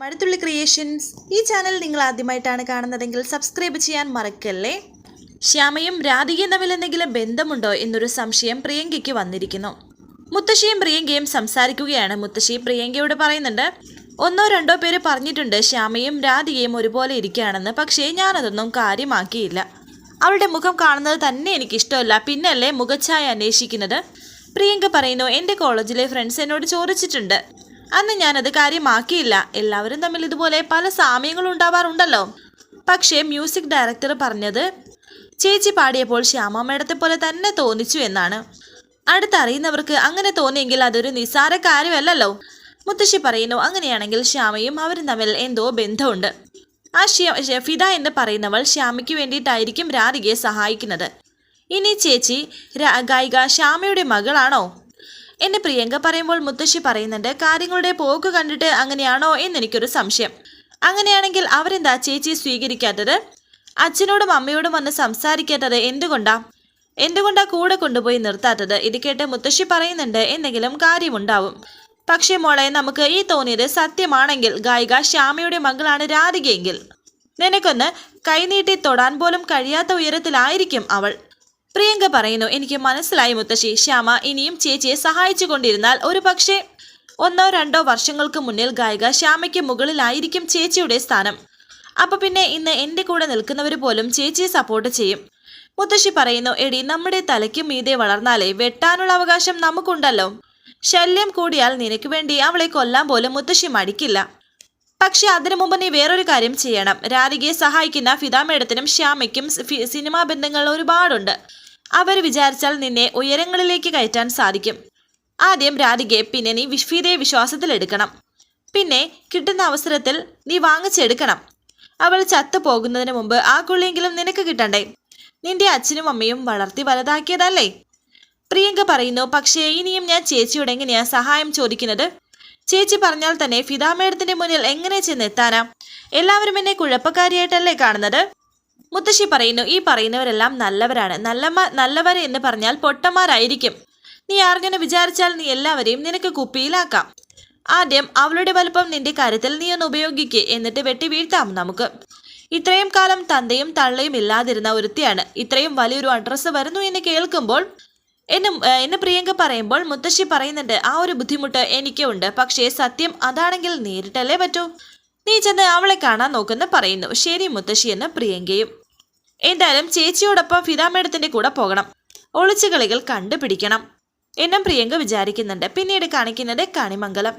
മഴത്തുള്ളി creations ഈ channel നിങ്ങൾ ആദ്യമായിട്ടാണ് കാണുന്നതെങ്കിൽ സബ്സ്ക്രൈബ് ചെയ്യാൻ മറക്കല്ലേ? ശ്യാമയും രാധികയും തമ്മിൽ എന്തെങ്കിലും ബന്ധമുണ്ടോ എന്നൊരു സംശയം പ്രിയങ്കയ്ക്ക് വന്നിരിക്കുന്നു. മുത്തശ്ശിയും പ്രിയങ്കയും സംസാരിക്കുകയാണ്. മുത്തശ്ശി പ്രിയങ്കയോട് പറയുന്നുണ്ട് ഒന്നോ രണ്ടോ പേര് പറഞ്ഞിട്ടുണ്ട് ശ്യാമയും രാധികയും ഒരുപോലെ ഇരിക്കുകയാണെന്ന് പക്ഷേ ഞാനതൊന്നും കാര്യമാക്കിയില്ല. അവളുടെ മുഖം കാണുന്നത് തന്നെ എനിക്കിഷ്ടമല്ല. പിന്നല്ലേ മുഖച്ഛായ അന്വേഷിക്കുന്നത്? പ്രിയങ്ക പറയുന്നു എന്റെ കോളേജിലെ ഫ്രണ്ട്സ് എന്നോട് ചോദിച്ചിട്ടുണ്ട്. അന്ന് ഞാനത് കാര്യമാക്കിയില്ല. എല്ലാവരും തമ്മിൽ ഇതുപോലെ പല സാമ്യങ്ങളും ഉണ്ടാവാറുണ്ടല്ലോ. പക്ഷേ മ്യൂസിക് ഡയറക്ടർ പറഞ്ഞത് ചേച്ചി പാടിയപ്പോൾ ശ്യാമമ്മയുടെ പോലെ തന്നെ തോന്നിച്ചു എന്നാണ്. അടുത്തറിയുന്നവർക്ക് അങ്ങനെ തോന്നിയെങ്കിൽ അതൊരു നിസാര കാര്യമല്ലല്ലോ. മുത്തശ്ശി പറയുന്നു അങ്ങനെയാണെങ്കിൽ ശ്യാമയും അവരും തമ്മിൽ എന്തോ ബന്ധമുണ്ട്. ആ ശ്യ ഷഫിദ എന്ന് പറയുന്നവൾ ശ്യാമയ്ക്ക് വേണ്ടിയിട്ടായിരിക്കും രാധികയെ സഹായിക്കുന്നത്. ഇനി ചേച്ചി ഗായിക ശ്യാമയുടെ മകളാണോ? എന്നെ പ്രിയങ്ക പറയുമ്പോൾ മുത്തശ്ശി പറയുന്നുണ്ട് കാര്യങ്ങളുടെ പോക്ക് കണ്ടിട്ട് അങ്ങനെയാണോ എന്നെനിക്കൊരു സംശയം. അങ്ങനെയാണെങ്കിൽ അവരെന്താ ചേച്ചി സ്വീകരിക്കാത്തത്? അച്ഛനോടും അമ്മയോടും വന്ന് സംസാരിക്കാത്തത് എന്തുകൊണ്ടാ? എന്തുകൊണ്ടാ കൂടെ കൊണ്ടുപോയി നിർത്താത്തത്? ഇത് കേട്ട് മുത്തശ്ശി പറയുന്നുണ്ട് എന്തെങ്കിലും കാര്യമുണ്ടാവും. പക്ഷേ മോളെ നമുക്ക് ഈ തോന്നിയത് സത്യമാണെങ്കിൽ ഗായിക ശ്യാമയുടെ മകളാണ് രാധികയെങ്കിൽ. നിനക്കൊന്ന് കൈനീട്ടി തൊടാൻ പോലും കഴിയാത്ത ഉയരത്തിലായിരിക്കും അവൾ. പ്രിയങ്ക പറയുന്നു എനിക്ക് മനസ്സിലായി മുത്തശ്ശി. ശ്യാമ ഇനിയും ചേച്ചിയെ സഹായിച്ചുകൊണ്ടിരുന്നാൽ ഒരു പക്ഷേ ഒന്നോ രണ്ടോ വർഷങ്ങൾക്ക് മുന്നിൽ ഗായിക ശ്യാമയ്ക്ക് മുകളിലായിരിക്കും ചേച്ചിയുടെ സ്ഥാനം. അപ്പൊ പിന്നെ ഇന്ന് എന്റെ കൂടെ നിൽക്കുന്നവർ പോലും ചേച്ചിയെ സപ്പോർട്ട് ചെയ്യും. മുത്തശ്ശി പറയുന്നു എടി നമ്മുടെ തലയ്ക്ക് മീതെ വളർന്നാലേ വെട്ടാനുള്ള അവകാശം നമുക്കുണ്ടല്ലോ. ശല്യം കൂടിയാൽ നിനക്ക് വേണ്ടി അവളെ കൊല്ലാൻ പോലും മുത്തശ്ശി മടിക്കില്ല. പക്ഷെ അതിനു മുമ്പ് നീ വേറൊരു കാര്യം ചെയ്യണം. രാധികയെ സഹായിക്കുന്ന ഫിദാ മേഡത്തിനും ശ്യാമയ്ക്കും സിനിമാ ബന്ധങ്ങൾ ഒരുപാടുണ്ട്. അവർ വിചാരിച്ചാൽ നിന്നെ ഉയരങ്ങളിലേക്ക് കയറ്റാൻ സാധിക്കും. ആദ്യം രാധികയെ പിന്നെ നീ വിഷ്ഫീതയെ വിശ്വാസത്തിലെടുക്കണം. പിന്നെ കിട്ടുന്ന അവസരത്തിൽ നീ വാങ്ങിച്ചെടുക്കണം. അവൾ ചത്തു പോകുന്നതിന് മുമ്പ് ആ കുള്ളിയെങ്കിലും നിനക്ക് കിട്ടണ്ടേ? നിന്റെ അച്ഛനും അമ്മയും വളർത്തി വലുതാക്കിയതല്ലേ? പ്രിയങ്ക പറയുന്നു പക്ഷേ ഇനിയും ഞാൻ ചേച്ചിയോട് എങ്ങനെയാ സഹായം ചോദിക്കുന്നത്? ചേച്ചി പറഞ്ഞാൽ തന്നെ ഫിദാ മേഡത്തിന്റെ മുന്നിൽ എങ്ങനെ ചെന്നെത്താനാ? എല്ലാവരും എന്നെ കുഴപ്പക്കാരിയായിട്ടല്ലേ കാണുന്നത്? മുത്തശ്ശി പറയുന്നു ഈ പറയുന്നവരെല്ലാം നല്ലവരാണ്. നല്ല നല്ലവരെ എന്ന് പറഞ്ഞാൽ പൊട്ടന്മാരായിരിക്കും. നീ ആർങ്ങനെ വിചാരിച്ചാൽ നീ എല്ലാവരെയും നിനക്ക് കുപ്പിയിലാക്കാം. ആദ്യം അവളുടെ വലുപ്പം നിന്റെ കാര്യത്തിൽ നീ ഒന്ന് ഉപയോഗിക്കേ. എന്നിട്ട് വെട്ടി വീഴ്ത്താം നമുക്ക്. ഇത്രയും കാലം തന്തയും തള്ളയും ഇല്ലാതിരുന്ന ഒരുത്തിയാണ്. ഇത്രയും വലിയൊരു അഡ്രസ്സ് വരുന്നു എന്ന് കേൾക്കുമ്പോൾ എന്നെ എന്ന് പ്രിയങ്ക പറയുമ്പോൾ മുത്തശ്ശി പറയുന്നുണ്ട് ആ ഒരു ബുദ്ധിമുട്ട് എനിക്കുണ്ട്. പക്ഷേ സത്യം അതാണെങ്കിൽ നേരിട്ടല്ലേ പറ്റൂ? നീ ചെന്ന് അവളെ കാണാൻ നോക്കുന്ന പറയുന്നു. ശരി മുത്തശ്ശി എന്ന് പ്രിയങ്കയും. എന്തായാലും ചേച്ചിയോടൊപ്പം ഫിതാമേടത്തിന്റെ കൂടെ പോകണം. ഒളിച്ചുകളികൾ കണ്ടുപിടിക്കണം. എന്നും പ്രിയങ്ക വിചാരിക്കുന്നുണ്ട്. പിന്നീട് കാണിക്കുന്നത് കണിമംഗലം.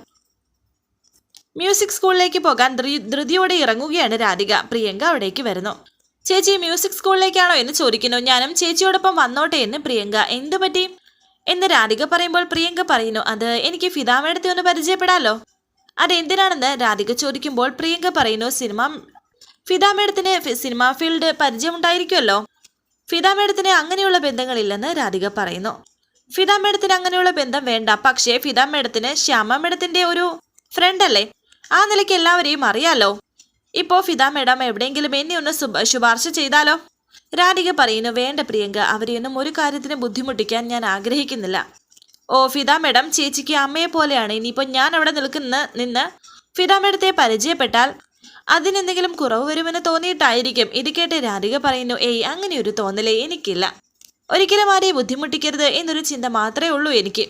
മ്യൂസിക് സ്കൂളിലേക്ക് പോകാൻ ധൃതിയോടെ ഇറങ്ങുകയാണ് രാധിക. പ്രിയങ്ക അവിടേക്ക് വരുന്നു. ചേച്ചി മ്യൂസിക് സ്കൂളിലേക്കാണോ എന്ന് ചോദിക്കുന്നു. ഞാനും ചേച്ചിയോടൊപ്പം വന്നോട്ടെ എന്ന് പ്രിയങ്ക. എന്തു പറ്റി? എന്ന് രാധിക പറയുമ്പോൾ പ്രിയങ്ക പറയുന്നു അത് എനിക്ക് ഫിതാമേടത്തെ ഒന്ന് പരിചയപ്പെടാലോ? അതെന്തിനാണെന്ന്? രാധിക ചോദിക്കുമ്പോൾ പ്രിയങ്ക പറയുന്നു സിനിമ ഫിതാമേടത്തിന് സിനിമ ഫീൽഡ് പരിചയമുണ്ടായിരിക്കുമല്ലോ. ഫിദാ മേഡത്തിന് അങ്ങനെയുള്ള ബന്ധങ്ങളില്ലെന്ന് രാധിക പറയുന്നു. ഫിതാമേടത്തിന് അങ്ങനെയുള്ള ബന്ധം വേണ്ട. പക്ഷേ ഫിതാമേടത്തിന് ശ്യാമ മേടത്തിന്റെ ഒരു ഫ്രണ്ട് അല്ലേ? ആ നിലയ്ക്ക് എല്ലാവരെയും അറിയാലോ? ഇപ്പോ ഫിദാ മേഡം എവിടെയെങ്കിലും എന്നെ ഒന്ന് ശുപ- ശുപാർശ ചെയ്താലോ? രാധിക പറയുന്നു വേണ്ട പ്രിയങ്ക അവരെയൊന്നും ഒരു കാര്യത്തിന് ബുദ്ധിമുട്ടിക്കാൻ ഞാൻ ആഗ്രഹിക്കുന്നില്ല. ഓ ഫിദാ മേഡം ചേച്ചിക്ക് അമ്മയെ പോലെയാണ്. ഇനിയിപ്പോൾ ഞാൻ അവിടെ നിൽക്കുന്ന നിന്ന് ഫിദാ മേഡത്തെ പരിചയപ്പെട്ടാൽ അതിനെന്തെങ്കിലും കുറവ് വരുമെന്ന് തോന്നിയിട്ടായിരിക്കും. ഇത് കേട്ട് രാധിക പറയുന്നു ഏയ് അങ്ങനെ ഒരു തോന്നലേ എനിക്കില്ല. ഒരിക്കലും ആരെയും ബുദ്ധിമുട്ടിക്കരുത് എന്നൊരു ചിന്ത മാത്രമേ ഉള്ളൂ എനിക്ക്.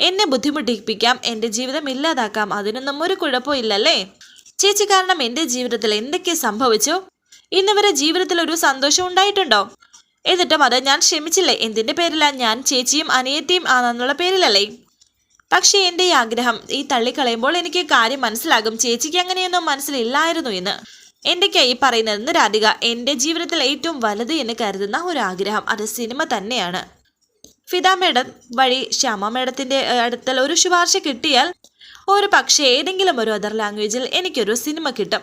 എന്നെ ബുദ്ധിമുട്ടിപ്പിക്കാം എന്റെ ജീവിതം ഇല്ലാതാക്കാം അതിനൊന്നും ഒരു കുഴപ്പമില്ലല്ലേ ചേച്ചി കാരണം എന്റെ ജീവിതത്തിൽ എന്തൊക്കെ സംഭവിച്ചു? ഇന്നുവരെ ജീവിതത്തിൽ ഒരു സന്തോഷം ഉണ്ടായിട്ടുണ്ടോ? എന്നിട്ടും അത് ഞാൻ ക്ഷമിച്ചില്ലേ? എന്തിന്റെ പേരിലാ ഞാൻ ചേച്ചിയും അനിയത്തിയും ആണെന്നുള്ള പേരിലല്ലേ? പക്ഷേ എന്റെ ഈ ആഗ്രഹം ഈ തള്ളിക്കളയുമ്പോൾ എനിക്ക് കാര്യം മനസ്സിലാകും. ചേച്ചിക്ക് അങ്ങനെയൊന്നും മനസ്സിലില്ലായിരുന്നു എന്ന് എന്റെ കൈ പറയുന്നതെന്ന് രാധിക എന്റെ ജീവിതത്തിൽ ഏറ്റവും വലുത് എന്ന് കരുതുന്ന ഒരു ആഗ്രഹം. അത് സിനിമ തന്നെയാണ്. ഫിദ മേഡം വഴി ശ്യാമ മേഡത്തിന്റെ അടുത്തൽ ഒരു ശുപാർശ കിട്ടിയാൽ ഒരു പക്ഷേ ഏതെങ്കിലും ഒരു അതർ ലാംഗ്വേജിൽ എനിക്കൊരു സിനിമ കിട്ടും.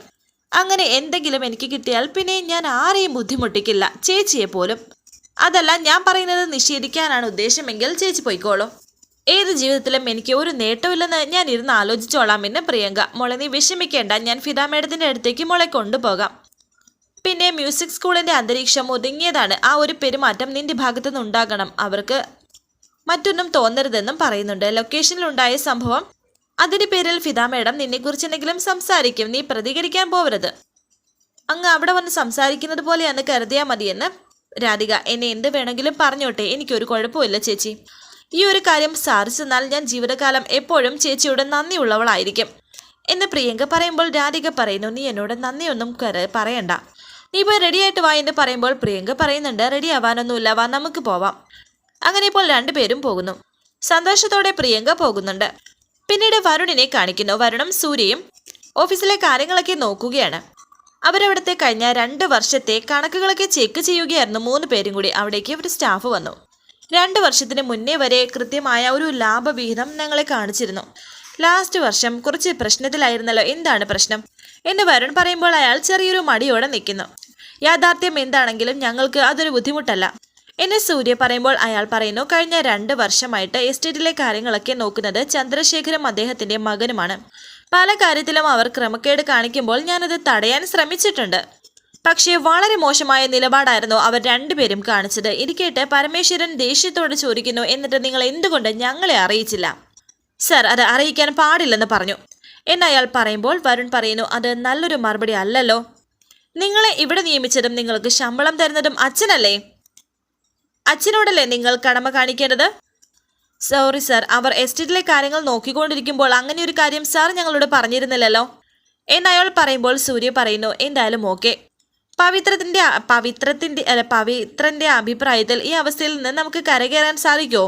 അങ്ങനെ എന്തെങ്കിലും എനിക്ക് കിട്ടിയാൽ പിന്നെ ഞാൻ ആരെയും ബുദ്ധിമുട്ടിക്കില്ല ചേച്ചിയെ പോലും. അതല്ല ഞാൻ പറയുന്നത് നിഷേധിക്കാനാണ് ഉദ്ദേശമെങ്കിൽ ചേച്ചി പോയിക്കോളൂ. ഏത് ജീവിതത്തിലും എനിക്ക് ഒരു നേട്ടമില്ലെന്ന് ഞാൻ ഇരുന്ന് ആലോചിച്ചോളാമെന്ന് പ്രിയങ്ക. മോളെ നീ വിഷമിക്കേണ്ട. ഞാൻ ഫിദ മേഡത്തിന്റെ അടുത്തേക്ക് മോളെ കൊണ്ടുപോകാം. പിന്നെ മ്യൂസിക് സ്കൂളിന്റെ അന്തരീക്ഷം ഒതുങ്ങിയതാണ്. ആ ഒരു പെരുമാറ്റം നിന്റെ ഭാഗത്തുനിന്ന് ഉണ്ടാകണം അവർക്ക് മറ്റൊന്നും തോന്നരുതെന്നും പറയുന്നുണ്ട്. ലൊക്കേഷനിലുണ്ടായ സംഭവം അതിന്റെ പേരിൽ ഫിദ മേഡം നിന്നെക്കുറിച്ച് എന്തെങ്കിലും സംസാരിക്കും. നീ പ്രതികരിക്കാൻ പോവരുത്. അങ്ങ് അവിടെ വന്ന് സംസാരിക്കുന്നത് പോലെയാണ് കരുതിയാൽ മതിയെന്ന് രാധിക. എന്നെ എന്ത് വേണമെങ്കിലും പറഞ്ഞോട്ടെ. എനിക്കൊരു കുഴപ്പമില്ല ചേച്ചി. ഈ ഒരു കാര്യം സാധിച്ചെന്നാൽ ഞാൻ ജീവിതകാലം എപ്പോഴും ചേച്ചിയോട് നന്ദിയുള്ളവളായിരിക്കും. എന്ന് പ്രിയങ്ക പറയുമ്പോൾ രാധിക പറയുന്നു നീ എന്നോട് നന്ദിയൊന്നും പറയണ്ട. നീ പോയി റെഡിയായിട്ട് വാ എന്ന് പറയുമ്പോൾ പ്രിയങ്ക പറയുന്നുണ്ട് റെഡി ആവാനൊന്നുമില്ല വാ നമുക്ക് പോവാം. അങ്ങനെ ഇപ്പോൾ രണ്ടുപേരും പോകുന്നു. സന്തോഷത്തോടെ പ്രിയങ്ക പോകുന്നുണ്ട്. പിന്നീട് വരുണിനെ കാണിക്കുന്നു. വരുണും സൂര്യയും ഓഫീസിലെ കാര്യങ്ങളൊക്കെ നോക്കുകയാണ്. അവരവിടുത്തെ കഴിഞ്ഞ രണ്ട് വർഷത്തെ കണക്കുകളൊക്കെ ചെക്ക് ചെയ്യുകയായിരുന്നു. മൂന്ന് പേരും കൂടി അവിടേക്ക് ഒരു സ്റ്റാഫ് വന്നു. രണ്ട് വർഷത്തിന് മുന്നേ വരെ കൃത്യമായ ഒരു ലാഭവിഹിതം ഞങ്ങളെ കാണിച്ചിരുന്നു. ലാസ്റ്റ് വർഷം കുറച്ച് പ്രശ്നത്തിലായിരുന്നല്ലോ. എന്താണ് പ്രശ്നം? എന്ന് വരുൺ പറയുമ്പോൾ അയാൾ ചെറിയൊരു മടിയോടെ നിൽക്കുന്നു. യാഥാർത്ഥ്യം എന്താണെങ്കിലും ഞങ്ങൾക്ക് അതൊരു ബുദ്ധിമുട്ടല്ല. എന്നെ സൂര്യ പറയുമ്പോൾ അയാൾ പറയുന്നു കഴിഞ്ഞ രണ്ട് വർഷമായിട്ട് എസ്റ്റേറ്റിലെ കാര്യങ്ങളൊക്കെ നോക്കുന്നത് ചന്ദ്രശേഖരം അദ്ദേഹത്തിന്റെ മകനുമാണ്. പല കാര്യത്തിലും അവർ ക്രമക്കേട് കാണിക്കുമ്പോൾ ഞാനത് തടയാൻ ശ്രമിച്ചിട്ടുണ്ട്. പക്ഷേ വളരെ മോശമായ നിലപാടായിരുന്നു അവർ രണ്ടുപേരും കാണിച്ചത്. ഇരിക്കേട്ട് പരമേശ്വരൻ ദേഷ്യത്തോട് ചോദിക്കുന്നു എന്നിട്ട് നിങ്ങൾ എന്തുകൊണ്ട് ഞങ്ങളെ അറിയിച്ചില്ല? സർ അത് അറിയിക്കാൻ പാടില്ലെന്ന് പറഞ്ഞു. എന്നയാൾ പറയുമ്പോൾ വരുൺ പറയുന്നു അത് നല്ലൊരു മറുപടി അല്ലല്ലോ. നിങ്ങളെ ഇവിടെ നിയമിച്ചതും നിങ്ങൾക്ക് ശമ്പളം തരുന്നതും അച്ഛനല്ലേ? അച്ഛനോടല്ലേ നിങ്ങൾ കടമ കാണിക്കേണ്ടത്? സോറി സർ അവർ എസ്റ്റേറ്റിലെ കാര്യങ്ങൾ നോക്കിക്കൊണ്ടിരിക്കുമ്പോൾ അങ്ങനെ ഒരു കാര്യം സാർ ഞങ്ങളോട് പറഞ്ഞിരുന്നില്ലല്ലോ. എന്നയാൾ പറയുമ്പോൾ സൂര്യ പറയുന്നു എന്തായാലും ഓക്കെ പവിത്രത്തിന്റെ പവിത്രത്തിന്റെ അല്ല പവിത്രന്റെ അഭിപ്രായത്തിൽ ഈ അവസ്ഥയിൽ നിന്ന് നമുക്ക് കരകയറാൻ സാധിക്കുമോ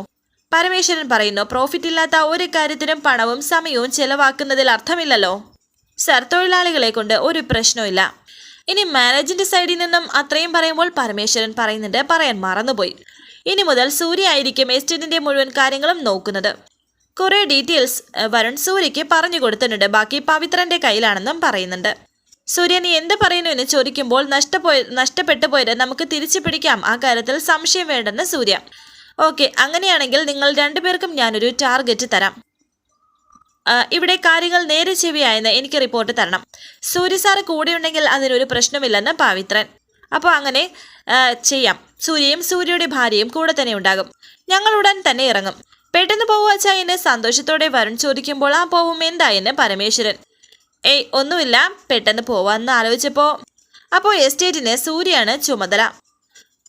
പരമേശ്വരൻ പറയുന്നു പ്രോഫിറ്റ് ഇല്ലാത്ത ഒരു കാര്യത്തിനും പണവും സമയവും ചെലവാക്കുന്നതിൽ അർത്ഥമില്ലല്ലോ. സർ തൊഴിലാളികളെ കൊണ്ട് ഒരു പ്രശ്നമില്ല ഇനി മാനേജിന്റെ സൈഡിൽ നിന്നും അത്രയും പറയുമ്പോൾ പരമേശ്വരൻ പറയുന്നുണ്ട് പറയാൻ മറന്നുപോയി. ഇനി മുതൽ സൂര്യ ആയിരിക്കും എസ്റ്റേറ്റിന്റെ മുഴുവൻ കാര്യങ്ങളും നോക്കുന്നത്. കുറെ ഡീറ്റെയിൽസ് വരുൺ സൂര്യയ്ക്ക് പറഞ്ഞു കൊടുത്തിട്ടുണ്ട് ബാക്കി പവിത്രന്റെ കയ്യിലാണെന്നും പറയുന്നുണ്ട്. സൂര്യ നീ എന്ത് പറയുന്നു? എന്ന് ചോദിക്കുമ്പോൾ നഷ്ടപ്പോയ നഷ്ടപ്പെട്ടു പോയത് നമുക്ക് തിരിച്ചു പിടിക്കാം ആ കാര്യത്തിൽ സംശയം വേണ്ടെന്ന് സൂര്യ. ഓക്കെ അങ്ങനെയാണെങ്കിൽ നിങ്ങൾ രണ്ടുപേർക്കും ഞാനൊരു ടാർഗറ്റ് തരാം. ഇവിടെ കാര്യങ്ങൾ നേരെ ചെവിയായെന്ന് എനിക്ക് റിപ്പോർട്ട് തരണം. സൂര്യ സാറ് കൂടെയുണ്ടെങ്കിൽ അതിനൊരു പ്രശ്നമില്ലെന്ന് പാവിത്രൻ. അപ്പോൾ അങ്ങനെ ചെയ്യാം. സൂര്യയും സൂര്യയുടെ ഭാര്യയും കൂടെ തന്നെ ഉണ്ടാകും. ഞങ്ങൾ ഉടൻ തന്നെ ഇറങ്ങും. പെട്ടെന്ന് പോവുക എന്നെ സന്തോഷത്തോടെ വരുൺ ചോദിക്കുമ്പോൾ ആ പോവും എന്തായെന്ന് പരമേശ്വരൻ. ഏയ് ഒന്നുമില്ല. പെട്ടെന്ന് പോവാമെന്ന് ആലോചിച്ചപ്പോൾ അപ്പോൾ എസ്റ്റേറ്റിന് സൂര്യയാണ് ചുമതല.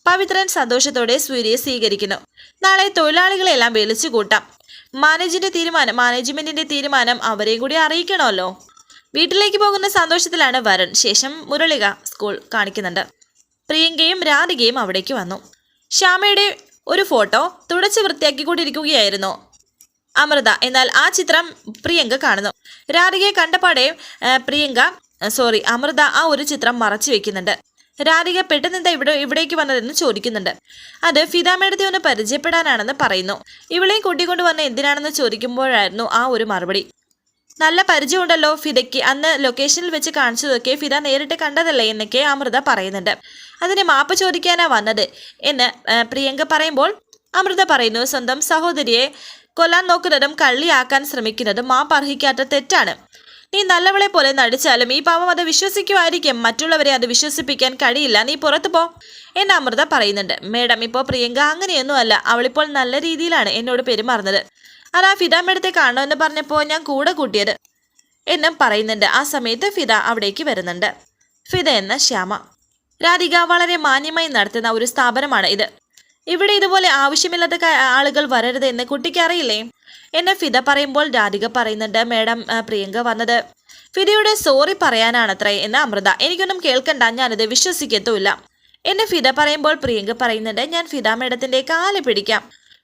പവിത്രൻ സന്തോഷത്തോടെ സൂര്യയെ സ്വീകരിക്കുന്നു. നാളെ തൊഴിലാളികളെല്ലാം വിളിച്ചു കൂട്ടാം മാനേജിന്റെ തീരുമാനം മാനേജ്മെന്റിന്റെ തീരുമാനം അവരെയും കൂടി അറിയിക്കണമല്ലോ. വീട്ടിലേക്ക് പോകുന്ന സന്തോഷത്തിലാണ് വരൺ. ശേഷം മുരളിക സ്കൂൾ കാണിക്കുന്നുണ്ട്. പ്രിയങ്കയും രാധികയും അവിടേക്ക് വന്നു. ശ്യാമയുടെ ഒരു ഫോട്ടോ തുടച്ച് വൃത്തിയാക്കിക്കൊണ്ടിരിക്കുകയായിരുന്നു അമൃത. എന്നാൽ ആ ചിത്രം പ്രിയങ്ക കാണുന്നു. രാധികയെ കണ്ടപാടെ പ്രിയങ്ക സോറി അമൃത ആ ഒരു ചിത്രം മറച്ചു വെക്കുന്നുണ്ട്. രാധിക പെട്ടെന്ന് ഇവിടെ ഇവിടേക്ക് വന്നതെന്ന് ചോദിക്കുന്നുണ്ട്. അത് ഫിദാമേടത്തെ ഒന്ന് പരിചയപ്പെടാനാണെന്ന് പറയുന്നു. ഇവളെയും കൂട്ടിക്കൊണ്ട് വന്ന എന്തിനാണെന്ന് ചോദിക്കുമ്പോഴായിരുന്നു ആ ഒരു മറുപടി. നല്ല പരിചയമുണ്ടല്ലോ ഫിദയ്ക്ക്. അന്ന് ലൊക്കേഷനിൽ വെച്ച് കാണിച്ചതൊക്കെ ഫിദ നേരിട്ട് കണ്ടതല്ലേ എന്നൊക്കെ അമൃത പറയുന്നുണ്ട്. അതിന് മാപ്പ് ചോദിക്കാനാ വന്നത് എന്ന് പ്രിയങ്ക പറയുമ്പോൾ അമൃത പറയുന്നു സ്വന്തം സഹോദരിയെ കൊല്ലാൻ നോക്കുന്നതും കള്ളിയാക്കാൻ ശ്രമിക്കുന്നതും മാപ്പ് അർഹിക്കാത്ത തെറ്റാണ്. നീ നല്ലവളെ പോലെ നടിച്ചാലും ഈ പാവം അത് വിശ്വസിക്കുമായിരിക്കും. മറ്റുള്ളവരെ അത് വിശ്വസിപ്പിക്കാൻ കഴിയില്ല. നീ പുറത്തു പോ എന്ന് അമൃത പറയുന്നുണ്ട്. മേഡം ഇപ്പോൾ പ്രിയങ്ക അങ്ങനെയൊന്നുമല്ല. അവളിപ്പോൾ നല്ല രീതിയിലാണ് എന്നോട് പെരുമാറുന്നത്. അതാ ഫിദ മേഡത്തെ കാണണമെന്ന് പറഞ്ഞപ്പോൾ ഞാൻ കൂടെ കൂട്ടിയത് എന്നും പറയുന്നുണ്ട്. ആ സമയത്ത് ഫിദ അവിടേക്ക് വരുന്നുണ്ട്. ഫിദ എന്ന ശ്യാമ. രാധിക വളരെ മാന്യമായി നടത്തുന്ന ഒരു സ്ഥാപനമാണ് ഇത്. ഇവിടെ ഇതുപോലെ ആവശ്യമില്ലാത്ത ആളുകൾ വരരുത് എന്ന് കുട്ടിക്ക് അറിയില്ലേ? എന്നെ ഫിദ പറയുമ്പോൾ രാധിക പറയുന്നുണ്ട് മേഡം പ്രിയങ്ക വന്നത്. ഫിദയുടെ സോറി പറയാനാണത്രേ എന്ന് അമൃത. എനിക്കൊന്നും കേൾക്കണ്ട ഞാനത് വിശ്വസിക്കത്തുമില്ല. എന്നെ ഫിദ പറയുമ്പോൾ പ്രിയങ്ക പറയുന്നുണ്ട് ഞാൻ ഫിദ മേഡത്തിന്റെ കാൽ പിടിക്കാം.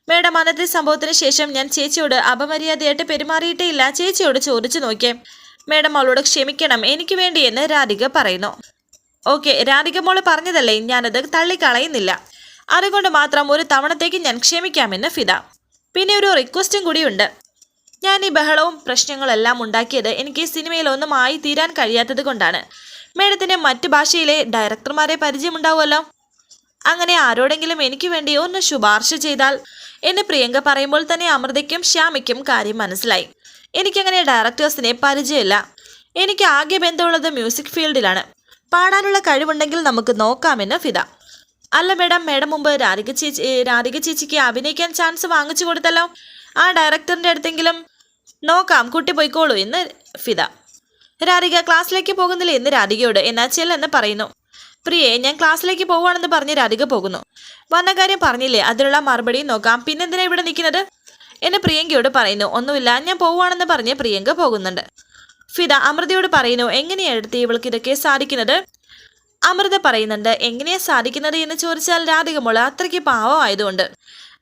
മേഡം അന്നത്തെ സംഭവത്തിന് ശേഷം ഞാൻ ചേച്ചിയോട് അപമര്യാദയായിട്ട് പെരുമാറിയിട്ടേ ഇല്ല ചേച്ചിയോട് ചോദിച്ചു നോക്കിയേ. മേഡം അവളോട് ക്ഷമിക്കണം എനിക്ക് വേണ്ടി എന്ന് രാധിക പറയുന്നു. ഓക്കെ രാധിക മോൾ പറഞ്ഞതല്ലേ? ഞാനത് തള്ളിക്കളയുന്നില്ല. അതുകൊണ്ട് മാത്രം ഒരു തവണത്തേക്ക് ഞാൻ ക്ഷമിക്കാമെന്ന് ഫിദ. പിന്നെ ഒരു റിക്വസ്റ്റും കൂടിയുണ്ട്. ഞാൻ ഈ ബഹളവും പ്രശ്നങ്ങളെല്ലാം ഉണ്ടാക്കിയത് എനിക്ക് ഒന്നും ആയി തീരാൻ കഴിയാത്തത് കൊണ്ടാണ്. മേഡത്തിന് മറ്റു ഭാഷയിലെ ഡയറക്ടർമാരെ പരിചയമുണ്ടാവുമല്ലോ. അങ്ങനെ ആരോടെങ്കിലും എനിക്ക് വേണ്ടി ഒന്ന് ശുപാർശ ചെയ്താൽ എന്ന് പ്രിയങ്ക പറയുമ്പോൾ തന്നെ അമൃതയ്ക്കും ശ്യാമയ്ക്കും കാര്യം മനസ്സിലായി. എനിക്കങ്ങനെ ഡയറക്ടേഴ്സിനെ പരിചയമില്ല. എനിക്ക് ആകെ ബന്ധമുള്ളത് മ്യൂസിക് ഫീൽഡിലാണ് പാടാനുള്ള കഴിവുണ്ടെങ്കിൽ നമുക്ക് നോക്കാമെന്ന് ഫിദ. അല്ല മേഡം മേഡം മുമ്പ് രാധിക ചേച്ചി രാധിക ചേച്ചിക്ക് അഭിനയിക്കാൻ ചാൻസ് വാങ്ങിച്ചു കൊടുത്തല്ലോ. ആ ഡയറക്ടറിന്റെ അടുത്തെങ്കിലും നോക്കാം കുട്ടി പോയിക്കോളൂ എന്ന് ഫിദ. രാധിക ക്ലാസ്സിലേക്ക് പോകുന്നില്ല എന്ന് രാധികയോട് എന്നാ ചെല്ലെന്ന് പറയുന്നു. പ്രിയെ ഞാൻ ക്ലാസ്സിലേക്ക് പോവുകയാണെന്ന് പറഞ്ഞ് രാധിക പോകുന്നു. വന്ന കാര്യം പറഞ്ഞില്ലേ അതിനുള്ള മറുപടി നോക്കാം. പിന്നെന്തിനാ ഇവിടെ നിൽക്കുന്നത്? എന്ന് പ്രിയങ്കയോട് പറയുന്നു. ഒന്നുമില്ല ഞാൻ പോവുകയാണെന്ന് പറഞ്ഞ് പ്രിയങ്ക പോകുന്നുണ്ട്. ഫിദ അമൃതയോട് പറയുന്നു എങ്ങനെയാണ് ഇവൾക്ക് ഇതൊക്കെ സാധിക്കുന്നത്? അമൃത പറയുന്നുണ്ട് എങ്ങനെയാ സാധിക്കുന്നത്? എന്ന് ചോദിച്ചാൽ രാധിക മോൾ അത്രയ്ക്ക് പാവമായതുകൊണ്ട്.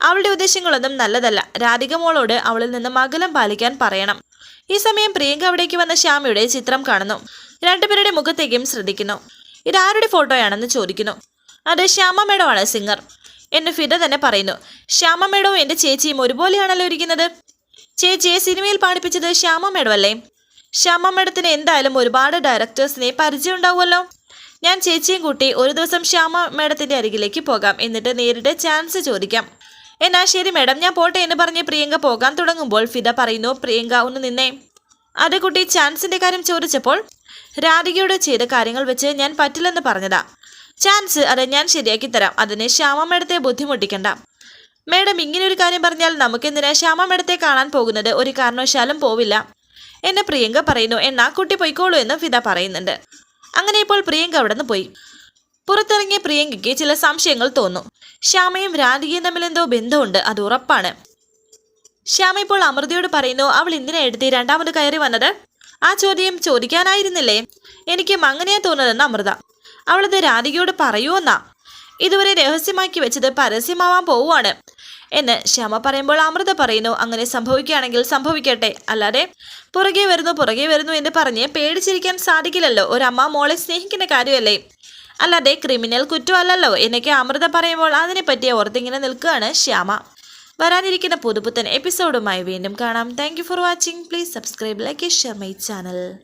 അവളുടെ ഉദ്ദേശങ്ങളൊന്നും നല്ലതല്ല. രാധിക മോളോട് അവളിൽ നിന്നും അകലം പാലിക്കാൻ പറയണം. ഈ സമയം പ്രിയങ്ക അവിടേക്ക് വന്ന ശ്യാമയുടെ ചിത്രം കാണുന്നു. രണ്ടുപേരുടെ മുഖത്തേക്കും ശ്രദ്ധിക്കുന്നു. ഇതാരുടെ ഫോട്ടോയാണെന്ന് ചോദിക്കുന്നു. അത് ശ്യാമ മേഡമാണ് സിംഗർ. എന്ന് ഫിദ തന്നെ പറയുന്നു. ശ്യാമ മേഡവും എന്റെ ചേച്ചിയും ഒരുപോലെയാണല്ലോ ഇരിക്കുന്നത്. ചേച്ചിയെ സിനിമയിൽ പാടിപ്പിച്ചത് ശ്യാമ മേഡം അല്ലേ ശ്യാമ മേഡത്തിന് എന്തായാലും ഒരുപാട് ഡയറക്ടേഴ്സിനെ പരിചയം ഉണ്ടാവുമല്ലോ ഞാൻ ചേച്ചിയും കൂട്ടി ഒരു ദിവസം ശ്യാമ മേഡത്തിന്റെ അരികിലേക്ക് പോകാം. എന്നിട്ട് നേരിട്ട് ചാൻസ് ചോദിക്കാം. എന്നാ ശരി മേഡം ഞാൻ പോട്ടെ എന്ന് പറഞ്ഞ് പ്രിയങ്ക പോകാൻ തുടങ്ങുമ്പോൾ ഫിദ പറയുന്നു പ്രിയങ്ക ഒന്ന് നിന്നേ. അത് കുട്ടി ചാൻസിന്റെ കാര്യം ചോദിച്ചപ്പോൾ രാധികയോട് ചെയ്ത കാര്യങ്ങൾ വെച്ച് ഞാൻ പറ്റില്ലെന്ന് പറഞ്ഞതാ. ചാൻസ് അത് ഞാൻ ശരിയാക്കി തരാം. അതിന് ശ്യാമ മേഡത്തെ ബുദ്ധിമുട്ടിക്കണ്ട. മേഡം ഇങ്ങനെ ഒരു കാര്യം പറഞ്ഞാൽ നമുക്കെന്തിനാ ശ്യാമ മേഡത്തെ കാണാൻ പോകുന്നത്? ഒരു കാരണവശാലും പോവില്ല. എന്നെ പ്രിയങ്ക പറയുന്നു എന്നാ കുട്ടി പൊയ്ക്കോളൂ എന്ന് ഫിദ പറയുന്നുണ്ട്. അങ്ങനെ ഇപ്പോൾ പ്രിയങ്ക അവിടെ നിന്ന് പോയി. പുറത്തിറങ്ങിയ പ്രിയങ്കയ്ക്ക് ചില സംശയങ്ങൾ തോന്നും. ശ്യാമയും രാധികയും തമ്മിൽ എന്തോ ബന്ധമുണ്ട് അത് ഉറപ്പാണ്. ശ്യാമ ഇപ്പോൾ അമൃതയോട് പറയുന്നു അവൾ എന്തിനാ എടുത്തി? രണ്ടാമത് കയറി വന്നത്? ആ ചോദ്യം ചോദിക്കാനായിരുന്നില്ലേ? എനിക്കും അങ്ങനെയാ തോന്നുന്നതെന്ന് അമൃത. അവളത് രാധികയോട് പറയുമെന്നാ ഇതുവരെ രഹസ്യമാക്കി വെച്ചത് പരസ്യമാവാൻ പോവുകയാണ്. എന്ന് ശ്യാമ പറയുമ്പോൾ അമൃത പറയുന്നു അങ്ങനെ സംഭവിക്കുകയാണെങ്കിൽ സംഭവിക്കട്ടെ. അല്ലാതെ പുറകെ വരുന്നു പുറകെ വരുന്നു എന്ന് പറഞ്ഞ് പേടിച്ചിരിക്കാൻ സാധിക്കില്ലല്ലോ. ഒരമ്മ മോളെ സ്നേഹിക്കുന്ന കാര്യമല്ലേ? അല്ലാതെ ക്രിമിനൽ കുറ്റമല്ലല്ലോ. എന്നൊക്കെ അമൃത പറയുമ്പോൾ അതിനെപ്പറ്റി ഓർത്തിങ്ങനെ നിൽക്കുകയാണ് ശ്യാമ. വരാനിരിക്കുന്ന പുതുപുത്തൻ എപ്പിസോഡുമായി വീണ്ടും കാണാം. Thank for watching please subscribe like share my channel